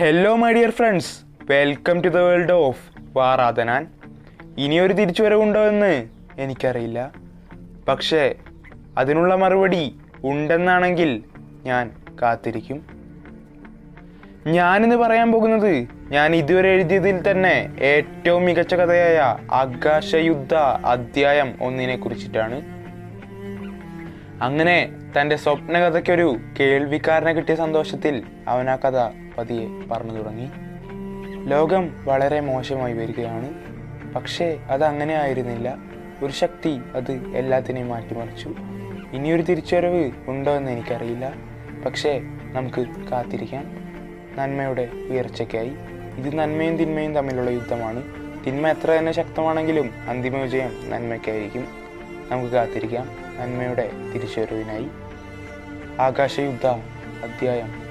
Hello my dear friends welcome to the world of വാറാധനാൻ ഇനിയൊരു തിരിച്ചുവരവുണ്ടോ എന്ന് എനിക്കറിയില്ല. പക്ഷേ അതിനുള്ള മറുപടി ഉണ്ടെന്നാണെങ്കിൽ ഞാൻ കാത്തിരിക്കും. ഞാനിന്ന് പറയാൻ പോകുന്നത് ഞാൻ ഇതുവരെ എഴുതിയതിൽ തന്നെ ഏറ്റവും മികച്ച കഥയായ ആകാശയുദ്ധ അധ്യായം ഒന്നിനെ കുറിച്ചിട്ടാണ്. അങ്ങനെ തന്റെ സ്വപ്നകഥയ്ക്കൊരു കേൾവിക്കാരനെ കിട്ടിയ സന്തോഷത്തിൽ അവൻ ആ കഥ പതിയെ പറഞ്ഞു തുടങ്ങി. ലോകം വളരെ മോശമായി വരികയാണ്. പക്ഷേ അതങ്ങനെ ആയിരുന്നില്ല ഒരു ശക്തി അത് എല്ലാത്തിനെയും മാറ്റിമറിച്ചു. ഇനിയൊരു തിരിച്ചുവരവ് ഉണ്ടോ എന്ന് എനിക്കറിയില്ല. പക്ഷേ നമുക്ക് കാത്തിരിക്കാം. നന്മയുടെ ഉയർച്ചയ്ക്കായി. ഇത് നന്മയും തിന്മയും തമ്മിലുള്ള യുദ്ധമാണ്. തിന്മ എത്ര തന്നെ ശക്തമാണെങ്കിലും അന്തിമ വിജയം നന്മയ്ക്കായിരിക്കും. നമുക്ക് കാത്തിരിക്കാം. നന്മയുടെ തിരിച്ചുവരവിനായി ആകാശയുദ്ധ അധ്യായം